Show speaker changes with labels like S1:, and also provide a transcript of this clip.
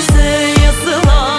S1: yüze yazılan